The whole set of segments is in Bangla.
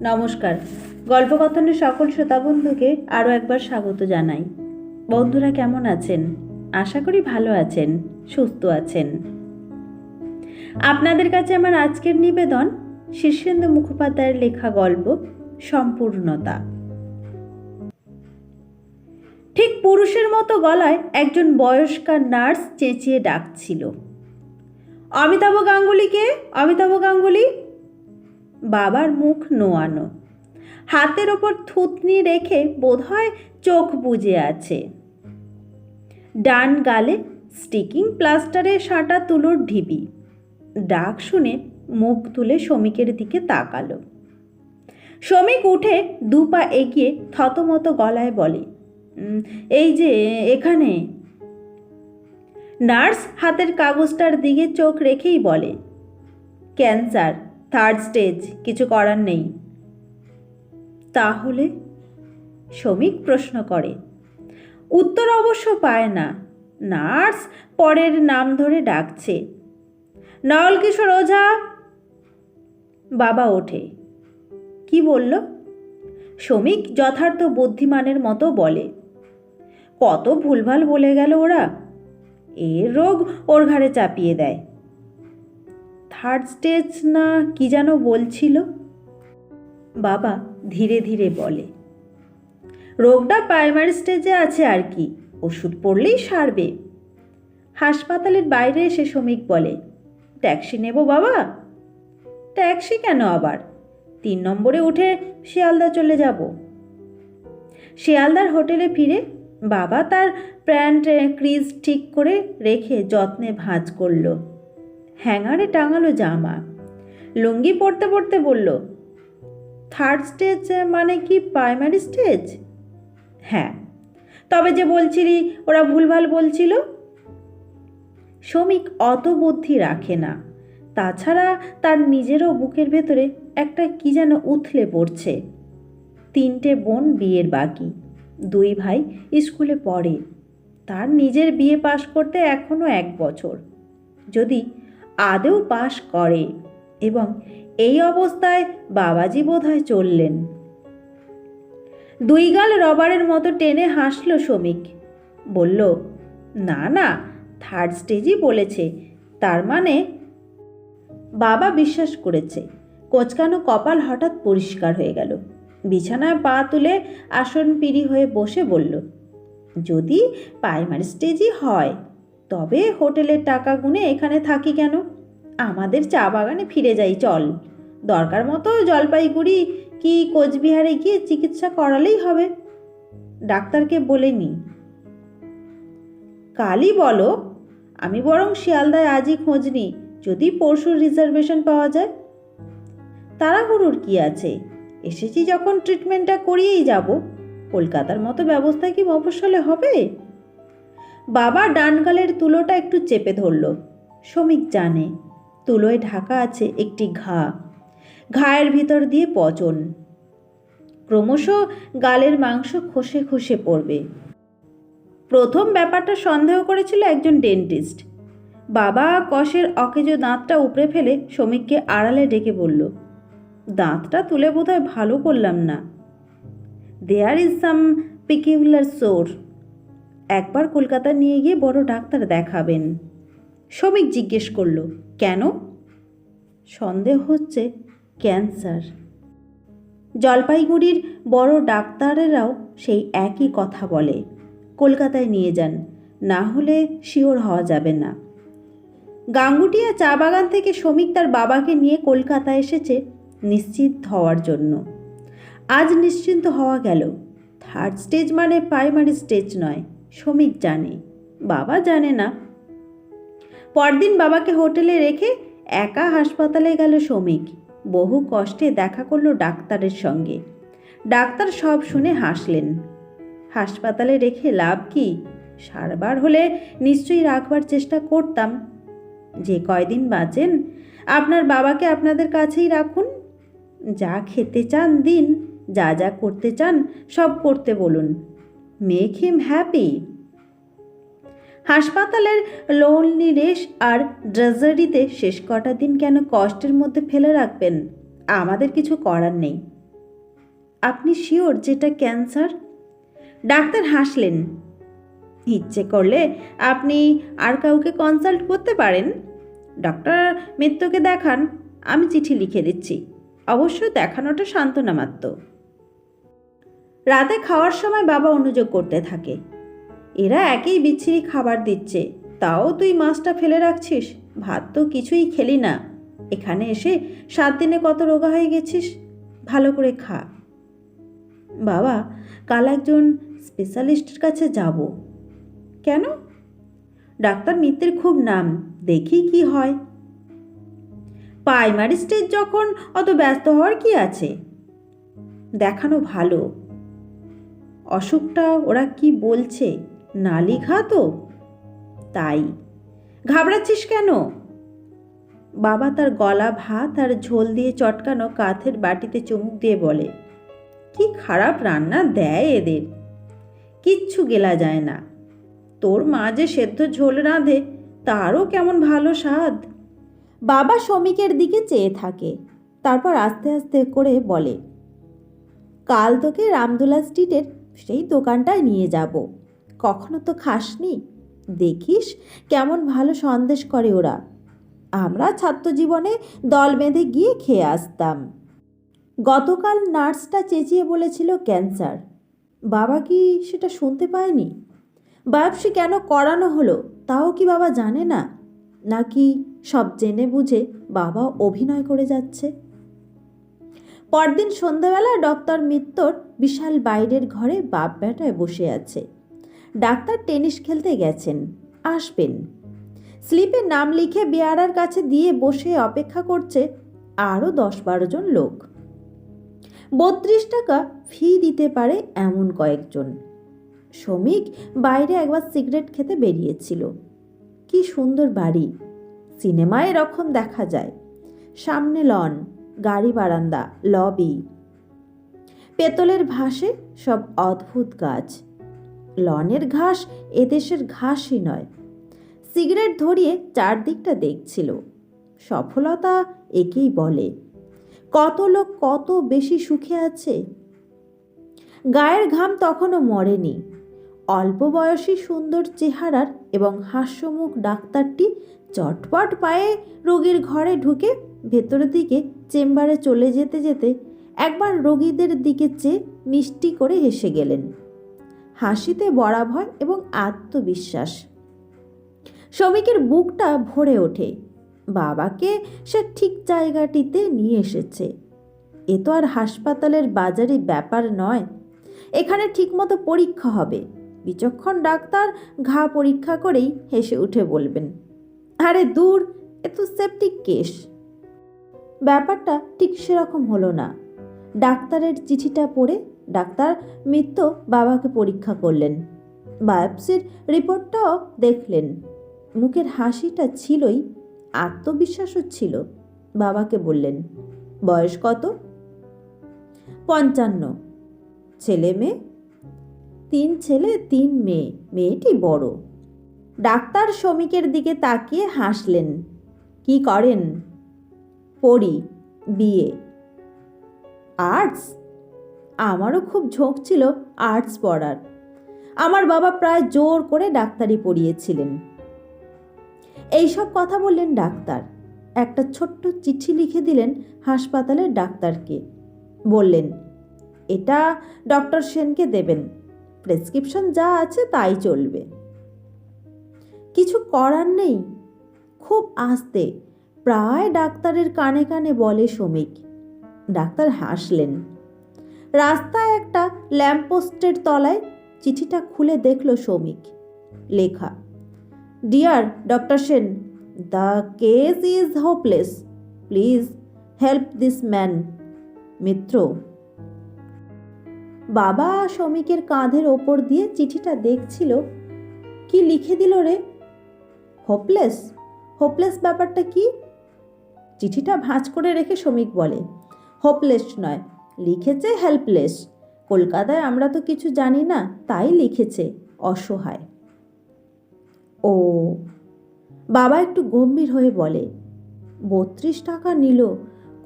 নমস্কার। গল্পকথনের সকল শ্রোতা বন্ধুকে আরও একবার স্বাগত জানাই। বন্ধুরা কেমন আছেন? আশা করি ভালো আছেন, সুস্থ আছেন। আপনাদের কাছে আমার আজকের নিবেদন শীর্ষেন্দু মুখোপাধ্যায়ের লেখা গল্প সম্পূর্ণতা। ঠিক পুরুষের মতো গলায় একজন বয়স্কা নার্স চেঁচিয়ে ডাকছিল। অমিতাভ গাঙ্গুলিকে, অমিতাভ গাঙ্গুলি বাবার মুখ নোয়ানো। হাতের ওপর থুতনি রেখে বোধহয় চোখ বুজে আছে। ডান গালে স্টিকিং প্লাস্টারে সাঁটা তুলোর ঢিবি। ডাক শুনে মুখ তুলে শ্রমিকের দিকে তাকালো। শ্রমিক উঠে দু পা এগিয়ে থতমত গলায় বলে এই যে, এখানে। নার্স হাতের কাগজটার দিকে চোখ রেখেই বলে, ক্যান্সার। থার্ড স্টেজ কিছু করার নেই। তাহলে শ্রমিক প্রশ্ন করে, উত্তর অবশ্য পায় না। নার্স পরের নাম ধরে ডাকছে নল কিশোর, ওঝা। বাবা ওঠে। কি বলল? শ্রমিক যথার্থ বুদ্ধিমানের মতো বলে, কত ভুলভাল বলে গেল ওরা। এর রোগ ওর ঘাড়ে চাপিয়ে দেয়। থার্ড স্টেজ না কি যেন বলছিল? বাবা ধীরে ধীরে বলে, রোগটা প্রাইমারি স্টেজে আছে আর কি, ওষুধ পড়লেই সারবে। হাসপাতালের বাইরে এসে শ্রমিক বলে, ট্যাক্সি নেব বাবা। ট্যাক্সি কেন আবার? তিন নম্বরে উঠে শিয়ালদা চলে যাব। শিয়ালদার হোটেলে ফিরে বাবা তার প্যান্ট, ক্রিজ ঠিক করে রেখে যত্নে ভাঁজ করল। হ্যাঙ্গারে টাঙালো জামা। লুঙ্গি পরতে পরতে বলল থার্ড স্টেজ মানে কি প্রাইমারি স্টেজ হ্যাঁ। তবে যে বলছিলি, ওরা ভুলভাল বলছিল? শ্রমিক অত বুদ্ধি রাখে না। তাছাড়া তার নিজেরও বুকের ভেতরে একটা কি যেন উথলে পড়ছে। তিনটে বোন বিয়ের বাকি। দুই ভাই স্কুলে পড়ে। তার নিজের বিয়ে পাশ করতে এখনও এক বছর। যদি আদেও পাশ করে এবং এই অবস্থায় বাবাজি বোধহয় চললেন। দুই গাল রবারের মতো টেনে হাসল শ্রমিক। বলল, না না থার্ড স্টেজই বলেছে। তার মানে বাবা বিশ্বাস করেছে। কোচকানো কপাল হঠাৎ পরিষ্কার হয়ে গেল। বিছানায় পা তুলে আসন পিড়ি হয়ে বসে বলল, যদি প্রাইমারি স্টেজই হয় তবে হোটেলের টাকা গুনে এখানে থাকি কেন? আমাদের চা বাগানে ফিরে যাই, চল। দরকার মতো জলপাইগুড়ি কি কোচবিহারে গিয়ে চিকিৎসা করালেই হবে। ডাক্তারকে বলেনি কালই বলো, আমি বরং শিয়ালদায় আজই খোঁজ নিই যদি পরশুর রিজার্ভেশন পাওয়া যায়। তাড়াহুড়োর কি আছে? এসেছি যখন ট্রিটমেন্টটা করিয়েই যাব। কলকাতার মতো ব্যবস্থা কি মফস্বলে হবে? বাবা ডানগালের তুলোটা একটু চেপে ধরল। শ্রমিক জানে, তুলোয় ঢাকা আছে একটি ঘা। ঘায়ের ভিতর দিয়ে পচন। ক্রমশ গালের মাংস খসে খসে পড়বে। প্রথম ব্যাপারটা সন্দেহ করেছিল একজন ডেন্টিস্ট। বাবা কষের অকেজো দাঁতটা উপড়ে ফেলে শ্রমিককে আড়ালে ডেকে বলল, দাঁতটা তুলে বোধহয় ভালো করলাম না। দেয়ার ইজ সাম পিকিউলার সোর একবার কলকাতা নিয়ে গিয়ে বড় ডাক্তার দেখাবেন। শ্রমিক জিজ্ঞেস করল, কেন? সন্দেহ হচ্ছে ক্যান্সার। জলপাইগুড়ির বড় ডাক্তারেরাও সেই একই কথা বলে, কলকাতায় নিয়ে যান, না হলে শিওর হওয়া যাবে না। গাঙ্গুটিয়া চা বাগান থেকে শ্রমিক তার বাবাকে নিয়ে কলকাতা এসেছে নিশ্চিত হওয়ার জন্য। আজ নিশ্চিন্ত হওয়া গেল। থার্ড স্টেজ মানে প্রাইমারি স্টেজ নয় শ্রমিক জানে, বাবা জানে না। পরদিন বাবাকে হোটেলে রেখে একা হাসপাতালে গেল শ্রমিক বহু কষ্টে দেখা করল ডাক্তারের সঙ্গে। ডাক্তার সব শুনে হাসলেন। হাসপাতালে রেখে লাভ কি? সারবার হলে নিশ্চয়ই রাখবার চেষ্টা করতাম। যে কয়দিন বাঁচেন, আপনার বাবাকে আপনাদের কাছেই রাখুন। যা খেতে চান দিন, যা যা করতে চান সব করতে বলুন। মেক হিম হ্যাপি হাসপাতালের লোনলি রেশ আর ড্রেজারিতে শেষ কটা দিন কেন কষ্টের মধ্যে ফেলে রাখবেন? আমাদের কিছু করার নেই। আপনি শিওর যেটা ক্যান্সার ডাক্তার হাসলেন। ইচ্ছে করলে আপনি আর কাউকে কনসাল্ট করতে পারেন। ডক্টর মিত্রকে দেখান। আমি চিঠি লিখে দিচ্ছি। অবশ্য দেখানোটা সান্ত্বনা মাত্র। রাতে খাওয়ার সময় বাবা অনুযোগ করতে থাকে। এরা একই বিচ্ছিরি খাবার দিচ্ছে। তাও তুই মাছটা ফেলে রাখছিস? ভাত তো কিছুই খেলি না। এখানে এসে সাত দিনে কত রোগা হয়ে গেছিস? ভালো করে খা। বাবা, কাল একজন স্পেশালিস্টের কাছে যাব। কেন? ডাক্তার মিত্রের খুব নাম। দেখি কি হয়। প্রাইমারি স্টেজ যখন অত ব্যস্ত হওয়ার কি আছে? দেখানো ভালো। অসুখটা ওরা কি বলছে? নালি ঘা তো? তাই। ঘাবড়াচ্ছিস কেন? বাবা তার গলা ভাত আর ঝোল দিয়ে চটকানো কাঠের বাটিতে চুমুক দিয়ে বলে, কি খারাপ রান্না দেয় এদের। কিচ্ছু গেলা যায় না। তোর মা যে সেদ্ধ ঝোল রাঁধে, তারও কেমন ভালো স্বাদ? বাবা শ্রমিকের দিকে চেয়ে থাকে, তারপর আস্তে আস্তে করে বলে, কাল তোকে রামদোলা স্ট্রিটের সেই দোকানটায় নিয়ে যাব। কখনো তো খাসনি। দেখিস কেমন ভালো সন্দেশ করে ওরা। আমরা ছাত্র জীবনে দল বেঁধে গিয়ে খেয়ে আসতাম। গতকাল নার্সটা চেঁচিয়ে বলেছিল ক্যান্সার। বাবা কি সেটা শুনতে পায়নি? বায়োপসি কেন করানো হলো তাও কি বাবা জানে না? নাকি সব জেনে বুঝে বাবা অভিনয় করে যাচ্ছে? পরদিন সন্ধ্যাবেলা ডক্টর মিত্তর বিশাল বাইরের ঘরে বাপ বেটায় বসে আছে। ডাক্তার টেনিস খেলতে গেছেন, আসবেন। স্লিপে নাম লিখে বেয়ারার কাছে দিয়ে বসে অপেক্ষা করছে আরও দশ বারো জন লোক। বত্রিশ টাকা ফি দিতে পারে এমন কয়েকজন। শ্রমিক বাইরে একবার সিগারেট খেতে বেরিয়েছিল। কি সুন্দর বাড়ি। সিনেমায় এরকম দেখা যায়। সামনে লন। গাড়ি বারান্দা, লবি। পেতলের ভাসে সব অদ্ভুত গাছ। লনের ঘাস এদেশের ঘাসই নয়। সিগারেট ধরিয়ে চারদিকটা দেখছিল। সফলতা একেই বলে। কত লোক কত বেশি সুখে আছে। গায়ের ঘাম তখনও মরেনি। অল্প বয়সী সুন্দর চেহারার এবং হাস্যমুখ ডাক্তারটি চটপট পায়ে রোগীর ঘরে ঢুকে ভেতরের দিকে চেম্বারে চলে যেতে যেতে একবার রোগীদের দিকে চেয়ে মিষ্টি করে হেসে গেলেন। হাসিতে বরাভয় এবং আত্মবিশ্বাস। শ্রমিকের বুকটা ভরে ওঠে। বাবাকে সে ঠিক জায়গাটিতে নিয়ে এসেছে। এ তো আর হাসপাতালের বাজারে ব্যাপার নয়। এখানে ঠিকমতো পরীক্ষা হবে। বিচক্ষণ ডাক্তার ঘা পরীক্ষা করেই হেসে উঠে বলবেন, আরে দূর, এ তো সেপটিক কেস। ব্যাপারটা ঠিক সেরকম হলো না। ডাক্তারের চিঠিটা পড়ে ডাক্তার মিত্র বাবাকে পরীক্ষা করলেন। বায়োপসির রিপোর্টটাও দেখলেন। মুখের হাসিটা ছিলই, আত্মবিশ্বাসও ছিল, বাবাকে বললেন, বয়স কত? পঞ্চান্ন। ছেলে মেয়ে? তিন ছেলে, তিন মেয়ে। মেয়েটি বড়। ডাক্তার শ্রমিকের দিকে তাকিয়ে হাসলেন। কি করেন? পড়ি বিয়ে আর্টস? আমারও খুব ঝোঁক ছিল আর্টস পড়ার। আমার বাবা প্রায় জোর করে ডাক্তারি পড়িয়েছিলেন। এইসব কথা বললেন ডাক্তার। একটা ছোট্ট চিঠি লিখে দিলেন হাসপাতালের ডাক্তারকে। বললেন, এটা ডক্টর সেনকে দেবেন। প্রেসক্রিপশন যা আছে তাই চলবে। কিছু করার নেই। খুব আস্তে, প্রায় ডাক্তারের কানে কানে বলে শ্রমিক। ডাক্তার হাসলেন। রাস্তায় একটা ল্যাম্পপোস্টের তলায় চিঠিটা খুলে দেখল শ্রমিক। লেখা, dear doctor Sen, the case is hopeless. Please help this man. Mitra বাবা শ্রমিকের কাঁধের ওপর দিয়ে চিঠিটা দেখছিল। কি লিখে দিল রে? হোপলেস? হোপলেস ব্যাপারটা কি? চিঠিটা ভাঁজ করে রেখে শ্রমিক বলে, হোপলেস নয়, লিখেছে হেল্পলেস। কলকাতায় আমরা তো কিছু জানি না, তাই লিখেছে, অসহায়। ও। বাবা একটু গম্ভীর হয়ে বলে, বত্রিশ টাকা নিল,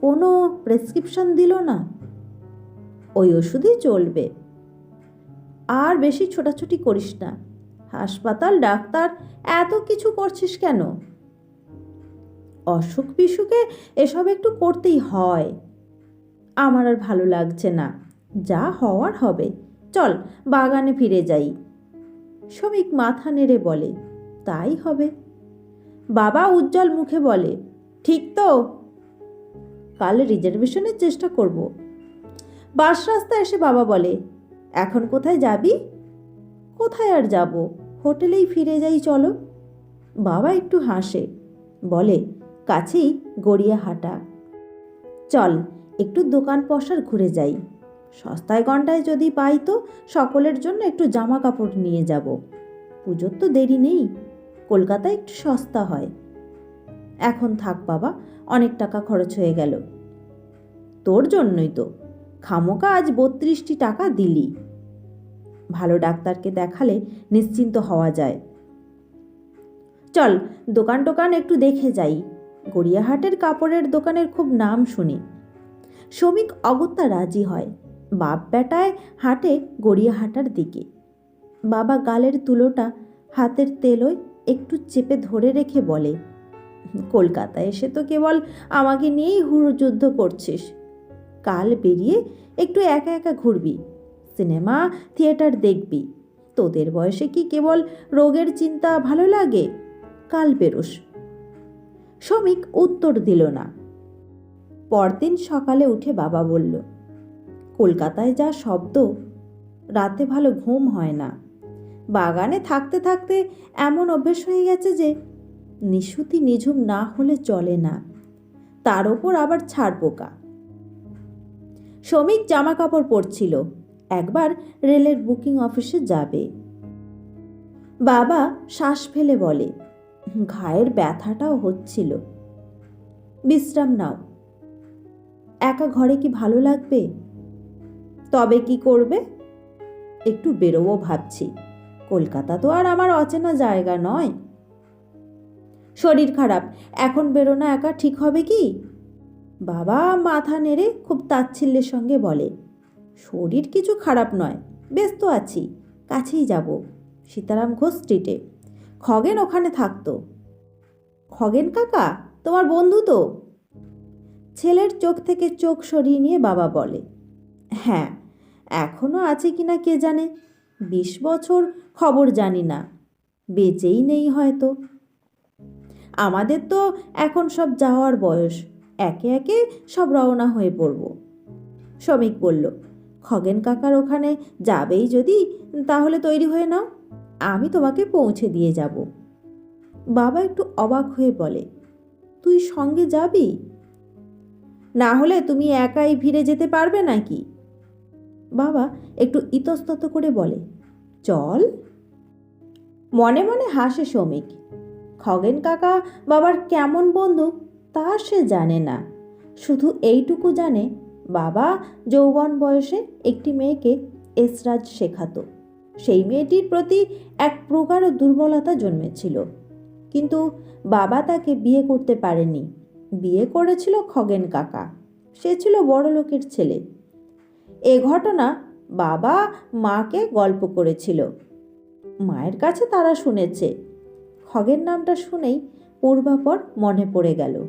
কোনো প্রেসক্রিপশন দিল না? ওই ওষুধই চলবে। আর বেশি ছোটাছুটি করিস না। হাসপাতাল, ডাক্তার, এত কিছু করছিস কেন? অসুখ বিসুখে এসব একটু করতেই হয়। আমার আর ভালো লাগছে না। যা হওয়ার হবে। চল, বাগানে ফিরে যাই। শ্রমিক মাথা নেড়ে বলে, তাই হবে। বাবা উজ্জ্বল মুখে বলে, ঠিক তো। কাল রিজার্ভেশনের চেষ্টা করব। বাস রাস্তা এসে বাবা বলে, এখন কোথায় যাবি? কোথায় আর যাব? হোটেলেই ফিরে যাই, চলো। বাবা একটু হাসে, বলে, কাছেই গড়িয়া হাঁটা। চল, একটু দোকান পসার ঘুরে যাই। সস্তায় ঘন্টায় যদি পাই তো সকলের জন্য একটু জামা কাপড় নিয়ে যাব। পুজোর তো দেরি নেই, কলকাতায় একটু সস্তা হয়। এখন থাক বাবা, অনেক টাকা খরচ হয়ে গেল। তোর জন্যই তো। খামোকা আজ বত্রিশটি টাকা দিলি। ভালো ডাক্তারকে দেখালে নিশ্চিন্ত হওয়া যায়। চল, দোকান টোকান একটু দেখে যাই। গড়িয়াহাটের কাপড়ের দোকানের খুব নাম শুনি। শ্রমিক অগত্যা রাজি হয়। বাপ বেটায় হাঁটে গড়িয়াহাটার দিকে। বাবা গালের তুলোটা হাতের তেলোয় একটু চেপে ধরে রেখে বলে, কলকাতায় এসে তো কেবল আমাকে নিয়েই হুড়ো যুদ্ধ করছিস। কাল বেরিয়ে একটু একা একা ঘুরবি, সিনেমা, থিয়েটার দেখবি। তোদের বয়সে কি কেবল রোগের চিন্তা ভালো লাগে? কাল বেরোস। শ্রমিক উত্তর দিল না। পরদিন সকালে উঠে বাবা বলল, কলকাতায় যা শব্দ, রাতে ভালো ঘুম হয় না। বাগানে থাকতে থাকতে এমন অভ্যেস হয়ে গেছে যে, নিশুতি নিঝুম না হলে চলে না। তার ওপর আবার ছাড় পোকা। শ্রমিক জামা কাপড় পরছিল। একবার রেলের বুকিং অফিসে যাবে। বাবা শ্বাস ফেলে বলে, ঘায়ের ব্যথাটাও হচ্ছিল। বিশ্রাম নাও। একা ঘরে কি ভালো লাগবে? তবে কি করবে? একটু বেরোবো ভাবছি। কলকাতা তো আর আমার অচেনা জায়গা নয়। শরীর খারাপ। এখন বেরোনো একা ঠিক হবে কি? বাবা মাথা নেড়ে খুব তাচ্ছিল্যের সঙ্গে বলে, শরীর কিছু খারাপ নয়, ব্যস্ত আছি, কাছেই যাব, সীতারাম ঘোষ স্ট্রিটে খগেন ওখানে থাকতো। খগেন কাকা, তোমার বন্ধু তো? ছেলের চোখ থেকে চোখ সরিয়ে নিয়ে বাবা বলে হ্যাঁ এখনও আছে কিনা কে জানে? বিশ বছর খবর জানি না, বেঁচেই নেই হয়তো। আমাদের তো এখন সব যাওয়ার বয়স একে একে সব রওনা হয়ে পড়ব। শ্রমিক বলল, খগেন কাকার ওখানে যাবেই যদি, তাহলে তৈরি হয়ে নাও, আমি তোমাকে পৌঁছে দিয়ে যাব। বাবা একটু অবাক হয়ে বলে, তুই সঙ্গে যাবি? না হলে তুমি একাই ফিরে যেতে পারবে নাকি? বাবা একটু ইতস্তত করে বলে, চল। মনে মনে হাসে শ্রমিক খগেন কাকা বাবার কেমন বন্ধু? তা সে জানে না। শুধু এইটুকু জানে, বাবা যৌবন বয়সে একটি মেয়েকে এসরাজ শেখাতো। সেই মেয়েটির প্রতি এক প্রকার দুর্বলতা জন্মেছিল। কিন্তু বাবা তাকে বিয়ে করতে পারেনি। বিয়ে করেছিল খগেন কাকা। সে ছিল বড় লোকের ছেলে। এ ঘটনা বাবা মাকে গল্প করেছিল। মায়ের কাছে তারা শুনেছে। খগের নামটা শুনেই পূর্বাপর মনে পড়ে গেল।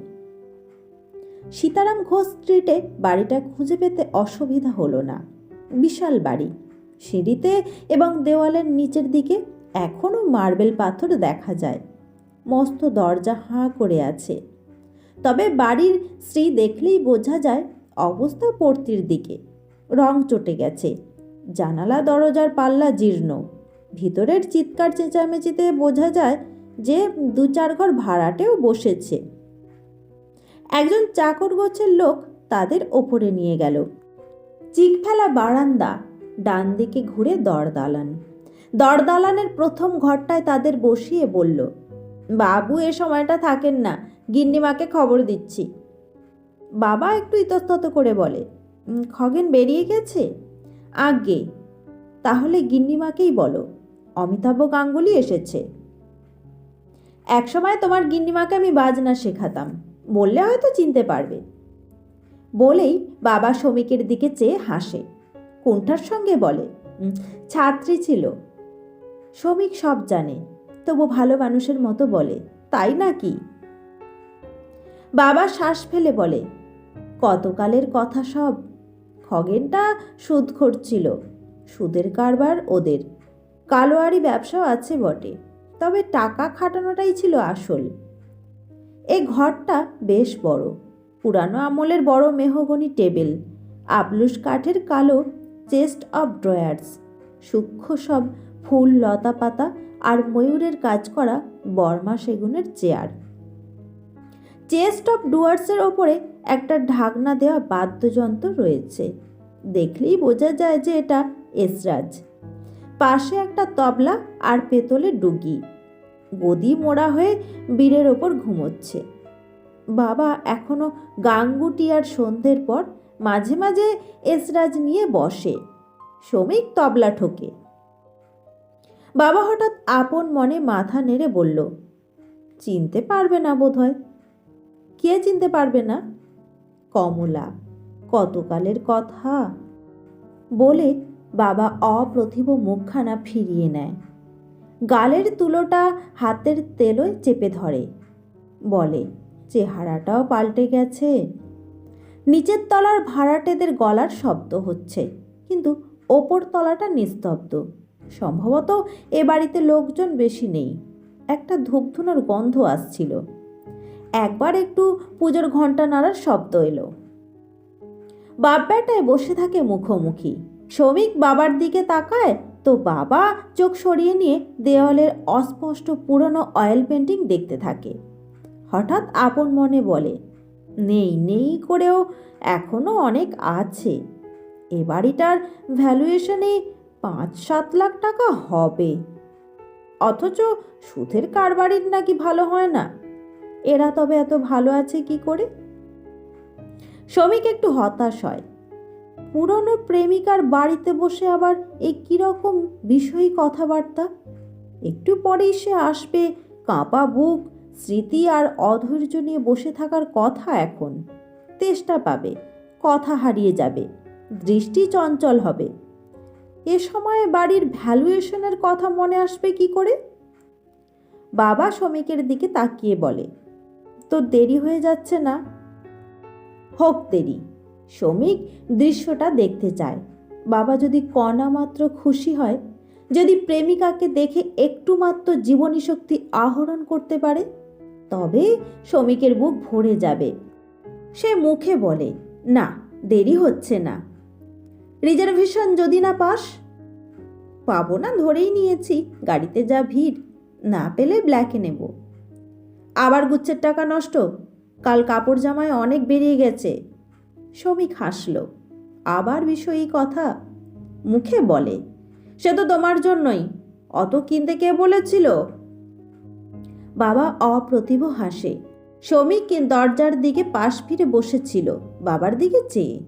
সীতারাম ঘোষ স্ট্রিটে বাড়িটা খুঁজে পেতে অসুবিধা হলো না। বিশাল বাড়ি। সিঁড়িতে এবং দেওয়ালের নিচের দিকে এখনও মার্বেল পাথর দেখা যায়। মস্ত দরজা হাঁ করে আছে। তবে বাড়ির স্ত্রী দেখলেই বোঝা যায় অবস্থা পড়তির দিকে। রং চটে গেছে। জানালা, দরজার পাল্লা জীর্ণ। ভিতরের চিৎকার চেঁচামেচিতে বোঝা যায় যে দু চার ঘর ভাড়াটেও বসেছে। একজন চাকর গোছের লোক তাদের ওপরে নিয়ে গেল। চিক ফেলা বারান্দা ডান দিকে ঘুরে দরদালান। দরদালানের প্রথম ঘরটায় তাদের বসিয়ে বলল, বাবু, এ সময়টা থাকেন না, গিন্নিমাকে খবর দিচ্ছি। বাবা একটু ইতস্তত করে বলে খগেন বেরিয়ে গেছে? আগে তাহলে গিন্নিমাকেই বলো, অমিতাভ গাঙ্গুলি এসেছে? একসময় তোমার গিন্নিমাকে আমি বাজনা শেখাতাম। বললে হয়তো চিনতে পারবে। বলেই বাবা শ্রমিকের দিকে চেয়ে হাসে। কোনটার সঙ্গে বলে ছাত্রী ছিল। শ্রমিক সব জানে, তবু ভালো মানুষের মতো বলে, তাই নাকি? বাবা শ্বাস ফেলে বলে, কতকালের কথা সব? খগেনটা সুদ ছিল, সুদের কারবার ওদের। কালোয়ারি ব্যবসাও আছে বটে, তবে টাকা খাটানোটাই ছিল আসল। এই ঘরটা বেশ বড়। পুরানো আমলের বড় মেহগনি টেবিল আবলুস কাঠের কালো চেস্ট অফ ড্রয়ার্স, সূক্ষ্ম সব ফুল লতা পাতা আর ময়ূরের কাজ করা বর্মা সেগুনের চেয়ার। চেস্ট অফ ডুয়ার্সের ওপরে একটা ঢাকনা দেওয়া বাদ্যযন্ত্র রয়েছে। দেখলেই বোঝা যায় যে এটা এসরাজ। পাশে একটা তবলা আর পেতলে ডুগি। গদি মোড়া হয়ে বীরের ওপর ঘুমোচ্ছে। বাবা এখনও গাঙ্গুটি আর সন্ধ্যের পর মাঝে মাঝে এসরাজ নিয়ে বসে, শ্রমিক তবলা ঠোকে। বাবা হঠাৎ আপন মনে মাথা নেড়ে বলল, চিনতে পারবে না বোধহয়। কে চিনতে পারবে না? কমলা, কতকালের কথা। বলে বাবা অপ্রতিভ মুখখানা ফিরিয়ে নেয়। গালের তুলোটা হাতের তেলোয় চেপে ধরে। বলে, চেহারাটাও পাল্টে গেছে। নিচের তলার ভাড়াটেদের গলার শব্দ হচ্ছে, কিন্তু ওপর তলাটা নিস্তব্ধ। সম্ভবত এ বাড়িতে লোকজন বেশি নেই। একটা ধূপধুনোর গন্ধ আসছিল। একবার একটু পুজোর ঘণ্টা নাড়ার শব্দ এলো। বাপ বসে থাকে মুখোমুখি। শ্রমিক বাবার দিকে তাকায় তো বাবা চোখ সরিয়ে নিয়ে দেওয়ালের অস্পষ্ট পুরনো অয়েল পেন্টিং দেখতে থাকে। হঠাৎ আপন মনে বলে, নেই নেই করেও এখনও অনেক আছে। এ বাড়িটার ভ্যালুয়েশনে পাঁচ সাত লাখ টাকা হবে। অথচ সুদের কারবারির নাকি ভালো হয় না। এরা তবে এত ভালো আছে কি করে? শ্রমিক একটু হতাশ হয়। পুরনো প্রেমিকার বাড়িতে বসে আবার এই কীরকম বিষয়ী কথাবার্তা? একটু পরেই সে আসবে, কাঁপা বুক, স্মৃতি আর অধৈর্য নিয়ে বসে থাকার কথা এখন। তেষ্টা পাবে, কথা হারিয়ে যাবে, দৃষ্টি চঞ্চল হবে। এ সময়ে বাড়ির ভ্যালুয়েশনের কথা মনে আসবে কি করে? বাবা শ্রমিকের দিকে তাকিয়ে বলে তো দেরি হয়ে যাচ্ছে না? হোক দেরি। শ্রমিক দৃশ্যটা দেখতে চায়। বাবা যদি কণা মাত্র খুশি হয়, যদি প্রেমিকাকে দেখে একটু মাত্র জীবনী শক্তি আহরণ করতে পারে, তবে শ্রমিকের বুক ভরে যাবে। সে মুখে বলে, না, দেরি হচ্ছে না। রিজার্ভেশন যদি না পাস? পাবো না, ধরেই নিয়েছি, গাড়িতে যা ভিড়, না পেলে ব্ল্যাকে নেব। আবার গুচ্ছের টাকা নষ্ট, কাল কাপড় জামায় অনেক বেরিয়ে গেছে। শ্রমিক হাসল। আবার বিষয়ই কথা মুখে বলে, সে তো তোমার জন্যই। অত কিনতে কে বলেছিল? বাবা অপ্রতিভ হাসে। শ্রমিক দরজার দিকে পাশ ফিরে বসেছিল, বাবার দিকে চেয়ে।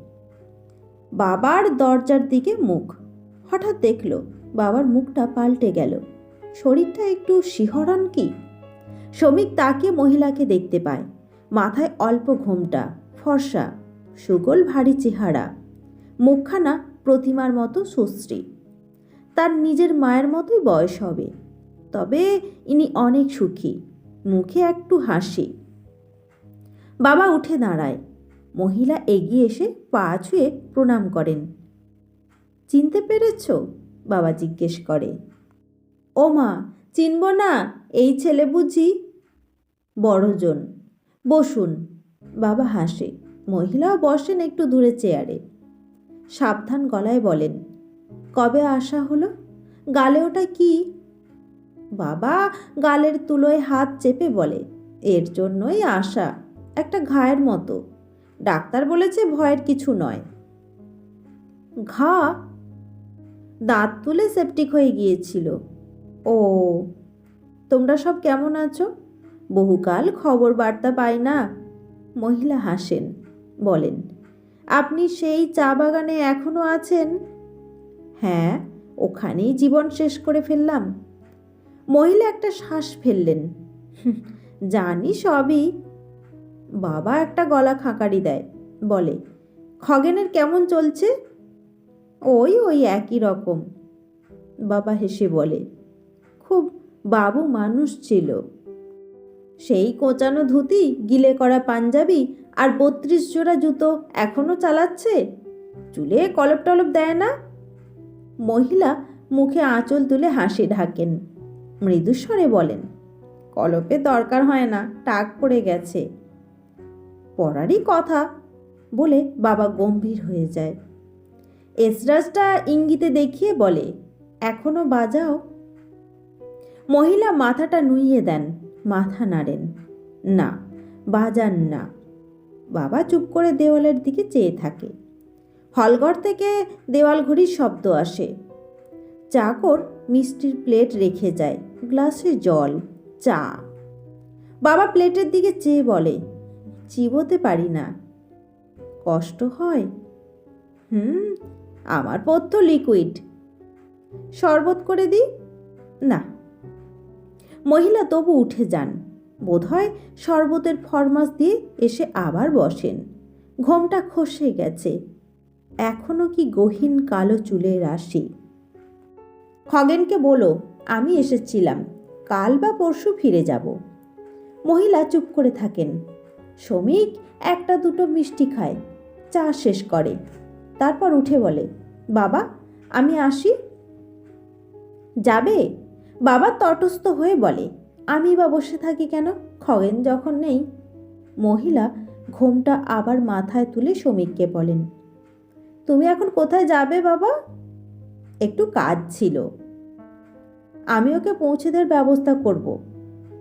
বাবার দরজার দিকে মুখ। হঠাৎ দেখল, বাবার মুখটা পাল্টে গেল। শরীরটা একটু শিহরণ কি? শ্রমিক তাকে মহিলাকে দেখতে পায়। মাথায় অল্প ঘোমটা, ফর্সা। সুগোল ভারী চেহারা, মুখখানা প্রতিমার মতো সুশ্রী। তার নিজের মায়ের মতোই বয়স হবে, তবে ইনি অনেক সুখী, মুখে একটু হাসি। বাবা উঠে দাঁড়ায়, মহিলা এগিয়ে এসে পা ছুঁয়ে প্রণাম করেন। চিনতে পেরেছ? বাবা জিজ্ঞেস করে। ও মা, চিনব না এই ছেলে বুঝি? বড়জন, বসুন। বাবা হাসে। মহিলাও বসেন একটু দূরে চেয়ারে। সাবধান গলায় বলেন, কবে আসা হলো? গালে ওটা কি? বাবা, গালের তুলোয় হাত চেপে বলে, এর জন্যই আসা, একটা ঘায়ের মতো। ডাক্তার বলেছে ভয়ের কিছু নয়। ঘা? দাঁত তুলে সেপটিক হয়ে গিয়েছিল। ও, তোমরা সব কেমন আছো? বহুকাল খবর বার্তা পাই না। মহিলা হাসেন। বলেন, আপনি সেই চা বাগানে এখনও আছেন? হ্যাঁ ওখানেই জীবন শেষ করে ফেললাম। মহিলা একটা শ্বাস ফেললেন। জানি সবই। বাবা একটা গলা খাঁকারি দেয়। বলে, খগেনের কেমন চলছে? ওই ওই একই রকম। বাবা হেসে বলে, খুব বাবু মানুষ ছিল। সেই কোঁচানো ধুতি, গিলে করা পাঞ্জাবি আর বত্রিশ জোড়া জুতো এখনও চালাচ্ছে? চুলে কলপ টলপ দেয় না? মহিলা মুখে আঁচল তুলে হাসি ঢাকেন। মৃদুস্বরে বলেন, কলপে দরকার হয় না, টাক পড়ে গেছে। পড়ারই কথা বলে বাবা গম্ভীর হয়ে যায়। এসরাজটা ইঙ্গিতে দেখিয়ে বলে, এখনও বাজাও? মহিলা মাথাটা নুইয়ে দেন, মাথা নাড়েন, না, বাজান না। বাবা চুপ করে দেওয়ালের দিকে চেয়ে থাকে। হলঘর থেকে দেওয়াল ঘড়ির শব্দ আসে। চাকর মিষ্টির প্লেট রেখে যায়, গ্লাসে জল, চা। বাবা প্লেটের দিকে চেয়ে বলে, চিবোতে পারি না। কষ্ট হয়? হুম, আমার পথ্য লিকুইড। শরবত করে দিই? না। মহিলা, তবু উঠে যান। বোধহয় শরবতের ফরমাস দিয়ে এসে আবার বসেন। ঘোমটা খসে গেছে। এখনও কি গহীন কালো চুলের রাশি। খগেনকে বলো, আমি এসেছিলাম, কাল বা পরশু ফিরে যাব। মহিলা চুপ করে থাকেন। শ্রমিক একটা দুটো মিষ্টি খায়, চা শেষ করে। তারপর উঠে বলে, বাবা, আমি আসি। যাবে? বাবা তটস্থ হয়ে বলে আমি বা বসে থাকি কেন? খগেন যখন নেই। মহিলা ঘোমটা আবার মাথায় তুলে শ্রমিককে বলেন, তুমি এখন কোথায় যাবে বাবা? একটু কাজ ছিল। আমি ওকে পৌঁছে দেওয়ার ব্যবস্থা করব।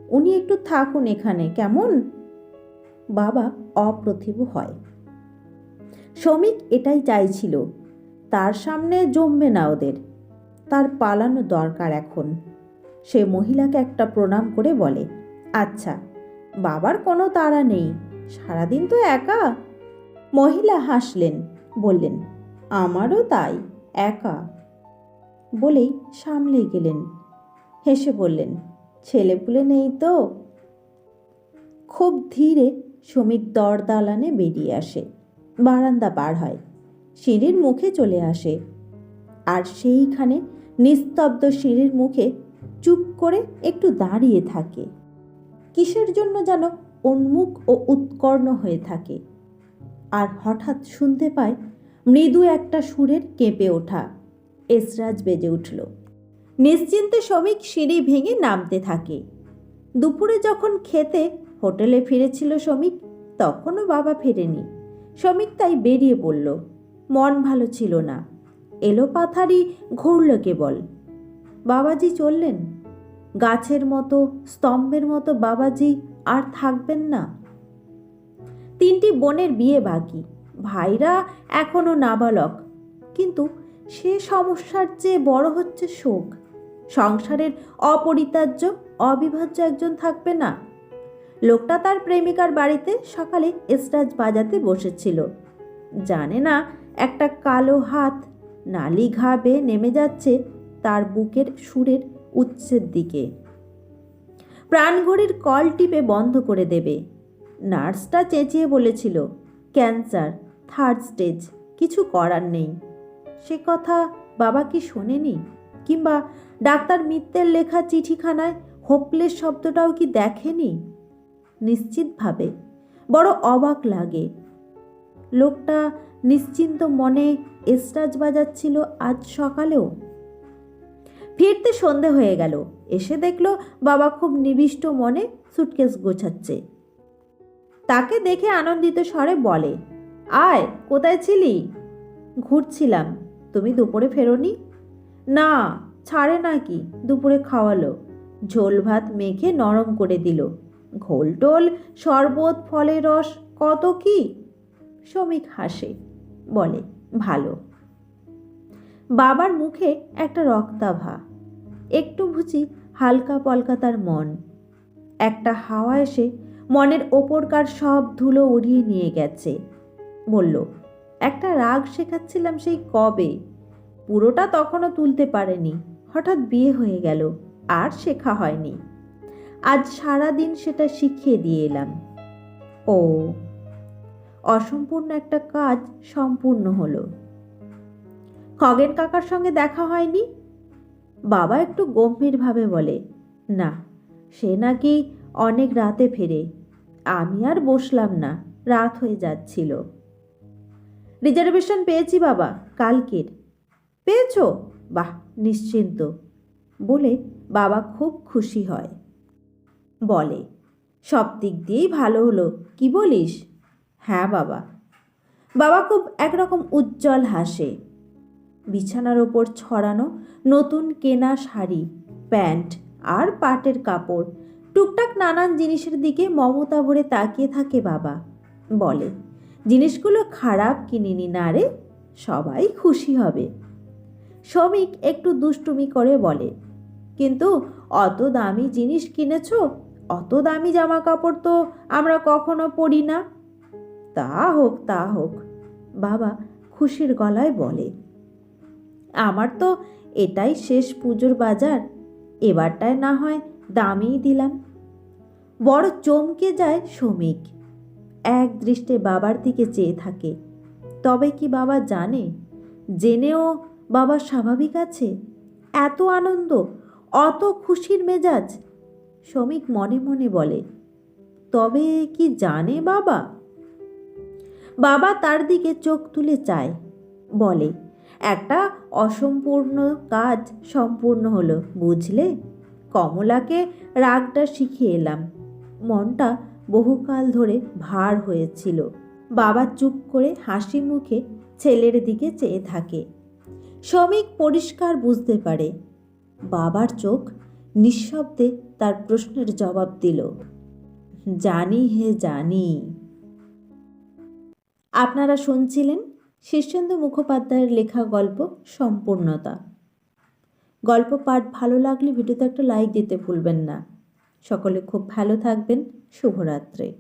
উনি একটু থাকুন এখানে, কেমন? বাবা অপ্রতিভ হয়। শ্রমিক এটাই চাইছিল, তার সামনে জমবে না ওদের। তার পালানো দরকার এখন। সে মহিলাকে একটা প্রণাম করে বলে আচ্ছা বাবার কোনো তাড়া নেই, সারাদিন তো একা? মহিলা হাসলেন, বললেন, আমারও তাই, একা। বলেই সামলে গেলেন। হেসে বললেন, ছেলেপুলে নেই তো? খুব ধীরে শ্রমিক দর দালানে বেরিয়ে আসে, বারান্দা পার হয়, সিঁড়ির মুখে চলে আসে। আর সেইখানে নিস্তব্ধ সিঁড়ির মুখে চুপ করে একটু দাঁড়িয়ে থাকে। কিসের জন্য যেন উন্মুখ ও উৎকর্ণ হয়ে থাকে। আর হঠাৎ শুনতে পায় মৃদু একটা সুরের কেঁপে ওঠা। এসরাজ বেজে উঠল। নিশ্চিন্তে শ্রমিক সিঁড়ি ভেঙে নামতে থাকে। দুপুরে যখন খেতে, হোটেলে ফিরেছিল শ্রমিক, তখনও বাবা ফেরেনি। শ্রমিক তাই বেরিয়ে পড়ল। মন ভালো ছিল না। এলো পাথারি, ঘুরল কেবল। বাবাজি চললেন। গাছের মতো, স্তম্ভের মতো বাবাজি আর থাকবেন না। তিনটি বোনের বিয়ে বাকি। ভাইরা এখনও নাবালক। কিন্তু সে সমস্যার চেয়ে বড় হচ্ছে শোক। সংসারের অপরিতার্য অবিভাজ্য একজন থাকবে না। লোকটা তার প্রেমিকার বাড়িতে সকালে এসরাজ বাজাতে বসেছিল। জানে না, একটা কালো হাত নালি ঘা বেয়ে নেমে যাচ্ছে তার বুকের সুরের উচ্ছের দিকে। প্রাণঘড়ির কল টিপে বন্ধ করে দেবে। নার্সটা চেঁচিয়ে বলেছিল, ক্যান্সার, থার্ড স্টেজ, কিছু করার নেই। সে কথা বাবা কি শোনেনি? কিংবা ডাক্তার মিত্রের লেখা চিঠিখানায় হোপলেস শব্দটাও কি দেখেনি? নিশ্চিতভাবে। বড় অবাক লাগে। লোকটা নিশ্চিন্ত মনে এসরাজ বাজাচ্ছিল আজ সকালেও। ফিরতে সন্ধে হয়ে গেল। এসে দেখল বাবা খুব নিবিষ্ট মনে সুটকেস গোছাচ্ছে। তাকে দেখে আনন্দিত স্বরে বলে, আয়, কোথায় ছিলি? ঘুরছিলাম। তুমি দুপুরে ফেরোনি? না, ছাড়ে নাকি, দুপুরে খাওয়ালো। ঝোল ভাত মেখে নরম করে দিল। ঘোলটোল শরবত, ফলের রস, কত কি? শ্রমিক হাসে, বলে, ভালো। বাবার মুখে একটা রক্তাভা। একটু বুঝি হালকা পলকা তার মন। একটা হাওয়া এসে মনের ওপরকার সব ধুলো উড়িয়ে নিয়ে গেছে। বলল, একটা রাগ শেখাচ্ছিলাম সেই কবে? পুরোটা তখনও তুলতে পারেনি। হঠাৎ বিয়ে হয়ে গেল, আর শেখা হয়নি। আজ সারা দিন সেটা শিখিয়ে দিয়ে এলাম। ও, অসম্পূর্ণ একটা কাজ সম্পূর্ণ হলো। খগেন কাকার সঙ্গে দেখা হয়নি? বাবা একটু গম্ভীরভাবে বলে, না, সে নাকি অনেক রাতে ফেরে। আমি আর বসলাম না, রাত হয়ে যাচ্ছিল। রিজার্ভেশন পেয়েছি বাবা, কালকের। পেয়েছ? বাহ, নিশ্চিন্ত। বলে বাবা খুব খুশি হয়। বলে, সব দিক দিয়েই ভালো হলো, কি বলিস? হ্যাঁ বাবা। বাবা খুব একরকম উজ্জ্বল হাসে। বিছানার ওপর ছড়ানো নতুন কেনা শাড়ি, প্যান্ট আর পাটের কাপড়। টুকটাক নানান জিনিসের দিকে মমতা ভরে তাকিয়ে থাকে বাবা। বলে, জিনিসগুলো খারাপ কিনিনি না রে, সবাই খুশি হবে। শ্রমিক একটু দুষ্টুমি করে বলে, কিন্তু অত দামি জিনিস কিনেছো? অত দামি জামা কাপড় তো আমরা কখনো পরি না। তা হোক তা হোক, বাবা খুশির গলায় বলে আমার তো এটাই শেষ পুজোর বাজার। এবারটায় না হয় দামেই দিলাম। বড় চমকে যায় শ্রমিক। এক দৃষ্টে বাবার দিকে চেয়ে থাকে। তবে কি বাবা জানে? জেনেও বাবা স্বাভাবিক আছে? এত আনন্দ, অত খুশির মেজাজ, শ্রমিক মনে মনে বলে। তবে কি জানে বাবা? বাবা তার দিকে চোখ তুলে চায়, বলে একটা অসম্পূর্ণ কাজ সম্পূর্ণ হলো, বুঝলে? কমলাকে রাগটা শিখিয়ে এলাম। মনটা বহুকাল ধরে ভার হয়েছিল। বাবা চুপ করে হাসি মুখে ছেলের দিকে চেয়ে থাকে। শ্রমিক পরিষ্কার বুঝতে পারে। বাবার চোখ নিঃশব্দে তার প্রশ্নের জবাব দিল, জানি হে জানি। আপনারা শুনছিলেন শীর্ষেন্দু মুখোপাধ্যায়ের লেখা গল্প সম্পূর্ণতা। গল্প পাঠ ভালো লাগলে ভিডিওতে একটা লাইক দিতে ভুলবেন না। সকলে খুব ভালো থাকবেন। শুভরাত্রি।